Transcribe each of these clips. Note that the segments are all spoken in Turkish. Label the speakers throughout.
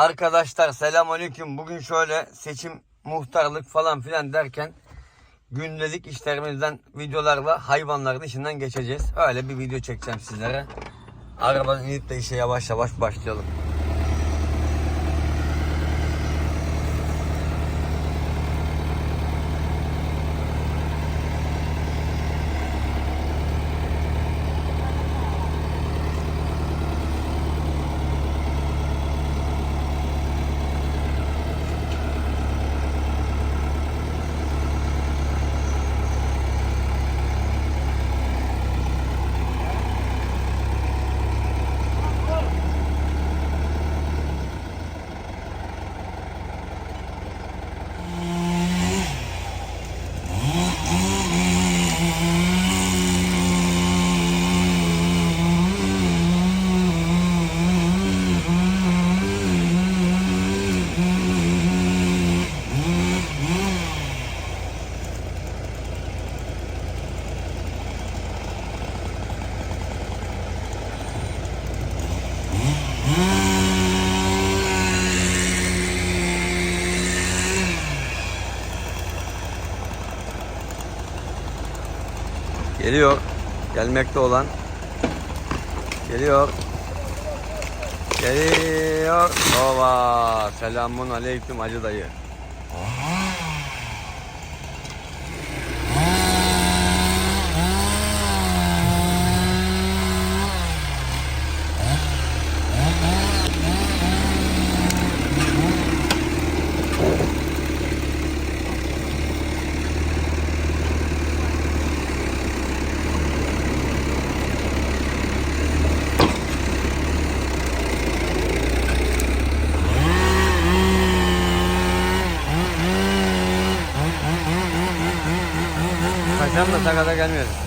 Speaker 1: Arkadaşlar selamünaleyküm. Bugün şöyle seçim, muhtarlık falan filan derken gündelik işlerimizden videolarla hayvanların işinden geçeceğiz. Öyle bir video çekeceğim sizlere. Arabadan inip de işe yavaş yavaş başlayalım. Geliyor. Gelmekte olan. Geliyor. Geliyor. Ova. Selamun aleyküm hacı dayı. Kaçan da sakata gelmiyor.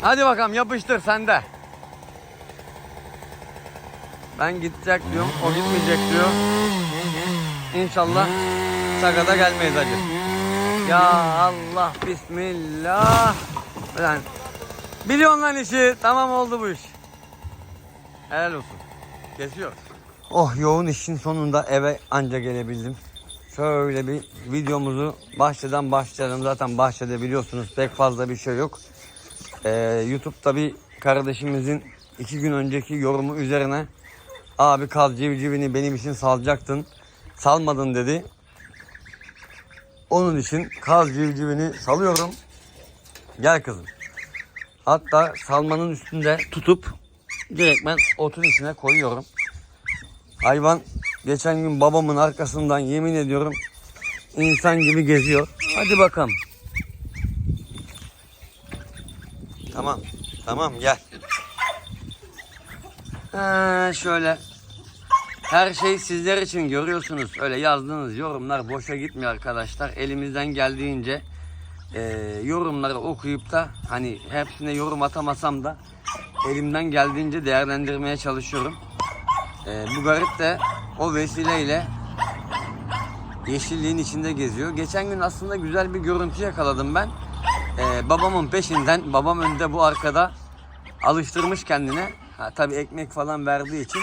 Speaker 1: Hadi bakalım yapıştır sende. Ben gidecek diyorum, o gitmeyecek diyor. İnşallah sakata gelmeyiz hacı. Ya Allah bismillah. Lan biliyorsun lan işi. Tamam oldu bu iş. Helal olsun. Kesiyor. Oh yoğun işin sonunda eve anca gelebildim. Şöyle bir videomuzu bahçeden başlayalım. Zaten bahçede biliyorsunuz pek fazla bir şey yok. Ee, YouTube'da bir kardeşimizin iki gün önceki yorumu üzerine abi kaz civcivini benim için salacaktın. Salmadın dedi. Onun için kaz civcivini salıyorum. Gel kızım. Hatta salmanın üstünde tutup direktmen otun içine koyuyorum. Hayvan geçen gün babamın arkasından yemin ediyorum insan gibi geziyor. Hadi bakalım. Tamam. Tamam gel. Ha, şöyle. Her şey sizler için görüyorsunuz. Öyle yazdığınız yorumlar boşa gitmiyor arkadaşlar. Elimizden geldiğince e, yorumları okuyup da hani hepsine yorum atamasam da elimden geldiğince değerlendirmeye çalışıyorum. E, bu garip de o vesileyle yeşilliğin içinde geziyor. Geçen gün aslında güzel bir görüntü yakaladım ben. Babamın peşinden, babam önde bu arkada alıştırmış kendine. Ha, tabii ekmek falan verdiği için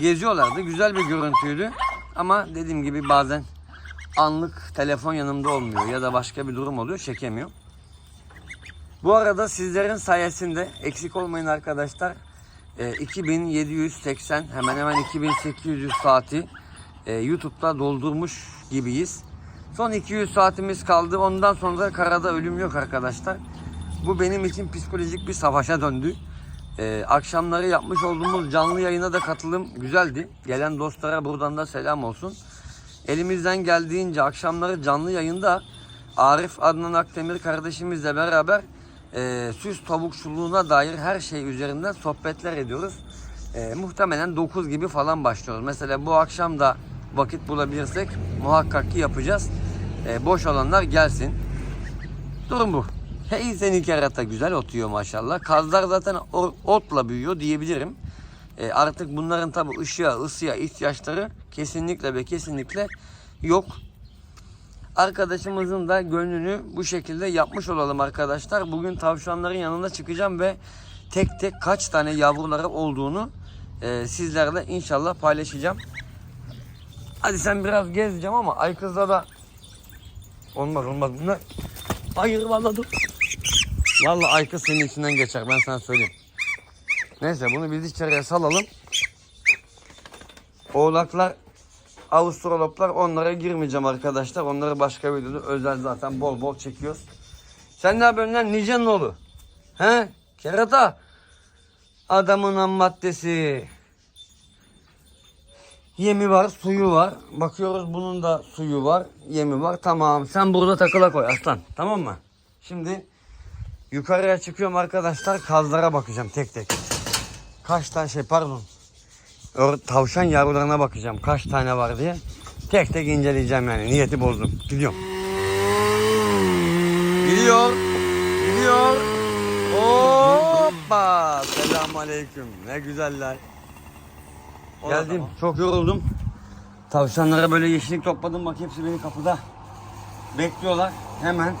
Speaker 1: geziyorlardı. Güzel bir görüntüydü. Ama dediğim gibi bazen anlık telefon yanımda olmuyor ya da başka bir durum oluyor çekemiyor. Bu arada sizlerin sayesinde eksik olmayın arkadaşlar. Ee, 2780 hemen hemen 2800 saati e, YouTube'da doldurmuş gibiyiz. Son 200 saatimiz kaldı. Ondan sonra karada ölüm yok arkadaşlar. Bu benim için psikolojik bir savaşa döndü. Ee, akşamları yapmış olduğumuz canlı yayına da katılım güzeldi. Gelen dostlara buradan da selam olsun. Elimizden geldiğince akşamları canlı yayında Arif Adnan Akdemir kardeşimizle beraber e, süs tavukçuluğuna dair her şey üzerinden sohbetler ediyoruz. E, muhtemelen 9 gibi falan başlıyoruz. Mesela bu akşam da vakit bulabilirsek muhakkak ki yapacağız. Ee, boş olanlar gelsin. Durum bu. Hey seni kerata güzel otuyor maşallah. Kazlar zaten otla büyüyor diyebilirim. Ee, artık bunların tabi ışığa, ısıya ihtiyaçları kesinlikle ve kesinlikle yok. Arkadaşımızın da gönlünü bu şekilde yapmış olalım arkadaşlar. Bugün tavşanların yanına çıkacağım ve tek tek kaç tane yavruları olduğunu e, sizlerle inşallah paylaşacağım. Hadi sen biraz gezeceğim ama ay kızla da olmaz olmaz bunlar. Hayır vallahi dur. Vallahi ay kız senin içinden geçer ben sana söyleyeyim. Neyse bunu biz içeriye salalım. Oğlaklar Avustraloplar onlara girmeyeceğim arkadaşlar. Onları başka videoda özel zaten bol bol çekiyoruz. Sen ne yapıyorsun lan Nice'nin oğlu? He? Kerata. Adamın ham maddesi. Yemi var, suyu var. Bakıyoruz bunun da suyu var, yemi var. Tamam sen burada takıla koy aslan. Tamam mı? Şimdi yukarıya çıkıyorum arkadaşlar. Kazlara bakacağım tek tek. Kaç tane şey pardon. Tavşan yavrularına bakacağım kaç tane var diye. Tek tek inceleyeceğim yani. Niyeti bozdum. Gidiyorum. Gidiyor. Gidiyor. Hoppa. Selamun aleyküm. Ne güzeller. Geldim. Çok yoruldum. Tavşanlara böyle yeşillik topladım. Bak hepsi beni kapıda. Bekliyorlar. Hemen.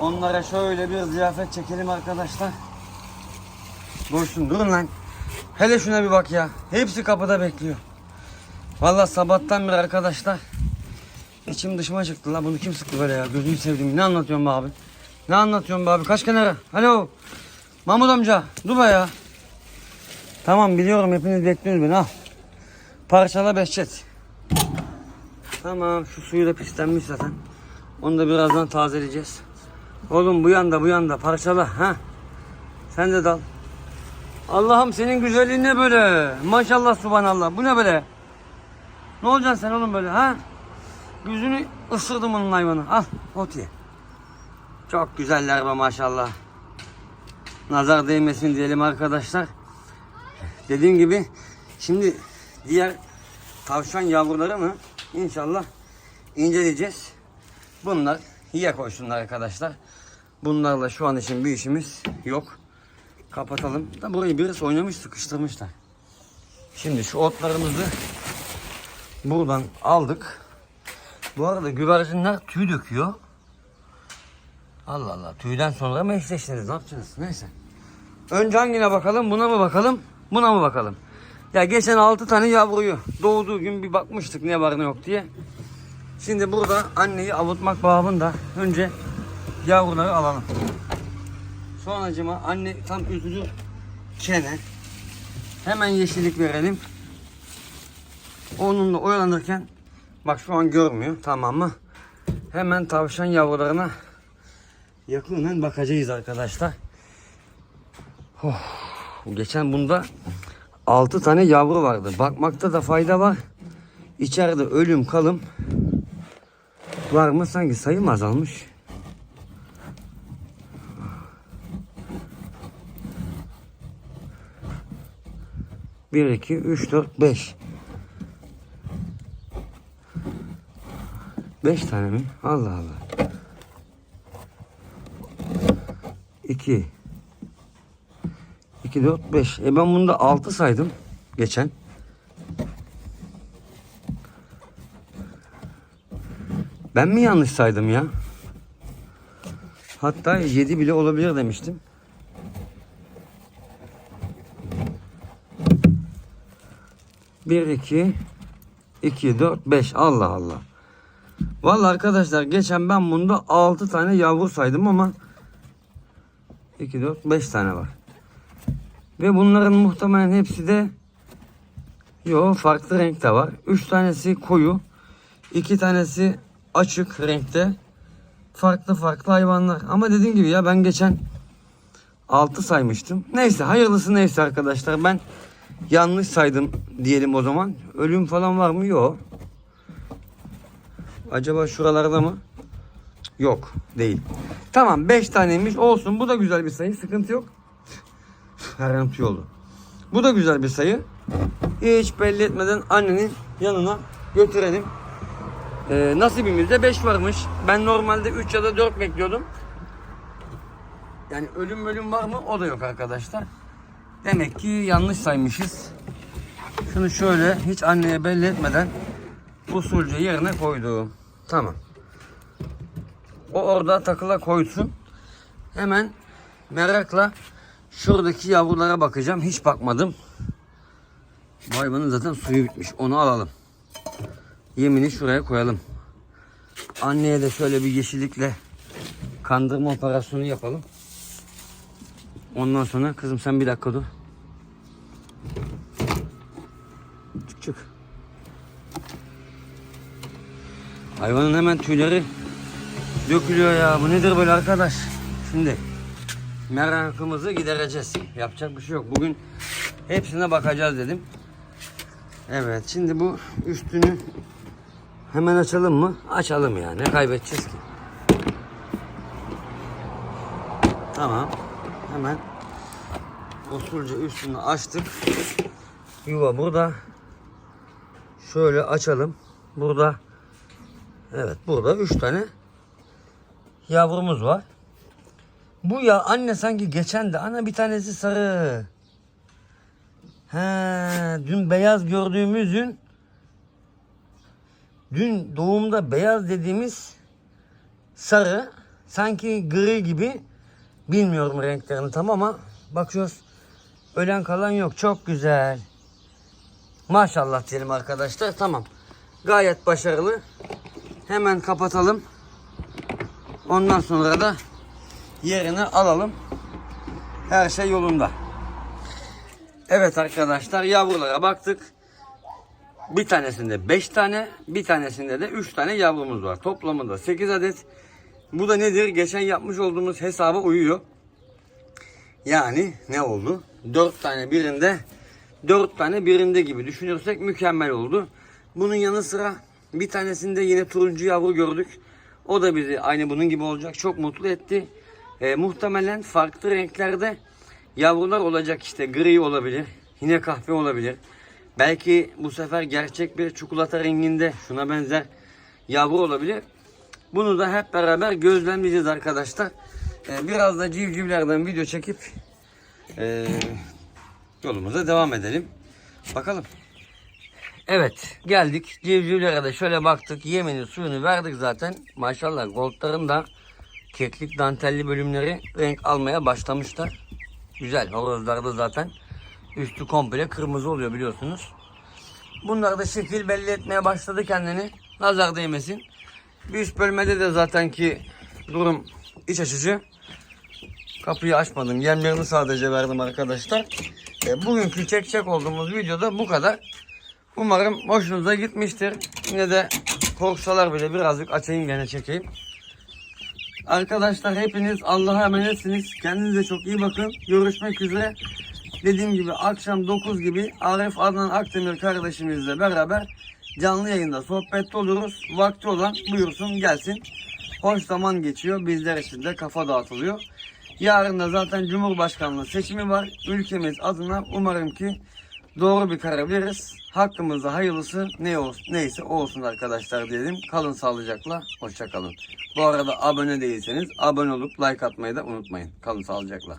Speaker 1: Onlara şöyle bir ziyafet çekelim arkadaşlar. Dursun durun lan. Hele şuna bir bak ya. Hepsi kapıda bekliyor. Vallahi sabahtan beri arkadaşlar. İçim dışıma çıktı la. Bunu kim sıktı böyle ya? Gözünü sevdim. Ne anlatıyorsun be abi? Ne anlatıyorsun be abi? Kaç kenara? Alo. Mahmut amca. Dur be ya. Tamam biliyorum hepiniz bekliyorsunuz beni al. Parçala Behçet. Tamam şu suyu da pislenmiş zaten. Onu da birazdan tazeleyeceğiz. Oğlum bu yanda bu yanda parçala ha. Sen de dal. Allah'ım senin güzelliğin ne böyle? Maşallah subhanallah. Bu ne böyle? Ne olacaksın sen oğlum böyle ha? Yüzünü ısırdım onun hayvanı. Al ot ye. Çok güzeller be maşallah. Nazar değmesin diyelim arkadaşlar. Dediğim gibi şimdi diğer tavşan yavrularını inşallah inceleyeceğiz. Bunlar yiye koysunlar arkadaşlar. Bunlarla şu an için bir işimiz yok. Kapatalım. Da burayı birisi oynamış sıkıştırmışlar. Şimdi şu otlarımızı buradan aldık. Bu arada güvercinler tüy döküyor. Allah Allah tüyden sonra mı eşleştiniz ne yapacaksınız? Neyse. Önce hangine bakalım buna mı bakalım buna mı bakalım? Ya geçen 6 tane yavruyu doğduğu gün bir bakmıştık ne var ne yok diye. Şimdi burada anneyi avutmak babında önce yavruları alalım. Sonracıma anne tam üzülür kene. Hemen yeşillik verelim. Onunla oyalanırken bak şu an görmüyor tamam mı? Hemen tavşan yavrularına yakından bakacağız arkadaşlar. Oh, geçen bunda 6 tane yavru vardı. Bakmakta da fayda var. İçeride ölüm kalım var mı? Sanki sayı mı azalmış? Bir, iki, üç, dört, beş. Beş tane mi? Allah Allah. İki. İki, dört, beş. E ben bunda altı saydım. Geçen. Ben mi yanlış saydım ya? Hatta yedi bile olabilir demiştim. Bir, iki, iki, dört, beş. Allah Allah. Vallahi arkadaşlar geçen ben bunda altı tane yavru saydım ama 2, 4, 5 tane var. Ve bunların muhtemelen hepsi de yo farklı renkte var. 3 tanesi koyu, 2 tanesi açık renkte. Farklı farklı hayvanlar. Ama dediğim gibi ya ben geçen 6 saymıştım. Neyse hayırlısı neyse arkadaşlar. Ben yanlış saydım diyelim o zaman. Ölüm falan var mı? Yok. Acaba şuralarda mı? Yok değil. Tamam 5 taneymiş olsun. Bu da güzel bir sayı. Sıkıntı yok. Garanti oldu. Bu da güzel bir sayı. Hiç belli etmeden annenin yanına götürelim. Ee, nasibimizde 5 varmış. Ben normalde 3 ya da 4 bekliyordum. Yani ölüm ölüm var mı? O da yok arkadaşlar. Demek ki yanlış saymışız. Şunu şöyle hiç anneye belli etmeden usulca yerine koydum. Tamam. O orada takıla koysun. Hemen merakla şuradaki yavrulara bakacağım. Hiç bakmadım. Bu hayvanın zaten suyu bitmiş. Onu alalım. Yemini şuraya koyalım. Anneye de şöyle bir yeşillikle kandırma operasyonu yapalım. Ondan sonra kızım sen bir dakika dur. Çık çık. Hayvanın hemen tüyleri dökülüyor ya. Bu nedir böyle arkadaş? Şimdi merakımızı gidereceğiz. Yapacak bir şey yok. Bugün hepsine bakacağız dedim. Evet şimdi bu üstünü hemen açalım mı? Açalım ya. Ne kaybedeceğiz ki? Tamam. Hemen usulca üstünü açtık. Yuva burada. Şöyle açalım. Burada Evet burada 3 tane yavrumuz var. Bu ya anne sanki geçen de ana bir tanesi sarı. He, dün beyaz gördüğümüzün dün doğumda beyaz dediğimiz sarı sanki gri gibi bilmiyorum renklerini tam ama bakıyoruz ölen kalan yok çok güzel. Maşallah diyelim arkadaşlar tamam. Gayet başarılı. Hemen kapatalım. Ondan sonra da yerine alalım. Her şey yolunda. Evet arkadaşlar yavrulara baktık. Bir tanesinde 5 tane, bir tanesinde de 3 tane yavrumuz var. Toplamında 8 adet. Bu da nedir? Geçen yapmış olduğumuz hesaba uyuyor. Yani ne oldu? 4 tane birinde, 4 tane birinde gibi düşünürsek mükemmel oldu. Bunun yanı sıra bir tanesinde yine turuncu yavru gördük. O da bizi aynı bunun gibi olacak. Çok mutlu etti. E, muhtemelen farklı renklerde yavrular olacak işte. Gri olabilir. Yine kahve olabilir. Belki bu sefer gerçek bir çikolata renginde şuna benzer yavru olabilir. Bunu da hep beraber gözlemleyeceğiz arkadaşlar. E, biraz da civcivlerden video çekip e, yolumuza devam edelim. Bakalım. Evet geldik civcivlere de şöyle baktık yemini suyunu verdik zaten maşallah goldların da keklik dantelli bölümleri renk almaya başlamışlar. Güzel horozlarda zaten üstü komple kırmızı oluyor biliyorsunuz. Bunlar da şekil belli etmeye başladı kendini. Nazar değmesin. Bir üst bölmede de zaten ki durum iç açıcı. Kapıyı açmadım yemlerini sadece verdim arkadaşlar. E, bugünkü çekecek olduğumuz videoda bu kadar. Umarım hoşunuza gitmiştir. Yine de korksalar bile birazcık açayım gene çekeyim. Arkadaşlar hepiniz Allah'a emanetsiniz. Kendinize çok iyi bakın. Görüşmek üzere. Dediğim gibi akşam 9 gibi Arif Adnan Akdemir kardeşimizle beraber canlı yayında sohbette oluruz. Vakti olan buyursun gelsin. Hoş zaman geçiyor. Bizler için de kafa dağıtılıyor. Yarın da zaten Cumhurbaşkanlığı seçimi var. Ülkemiz adına umarım ki doğru bir karar veririz. Hakkımızda hayırlısı ne olsun, neyse olsun arkadaşlar diyelim. Kalın sağlıcakla, hoşça kalın. Bu arada abone değilseniz abone olup like atmayı da unutmayın. Kalın sağlıcakla.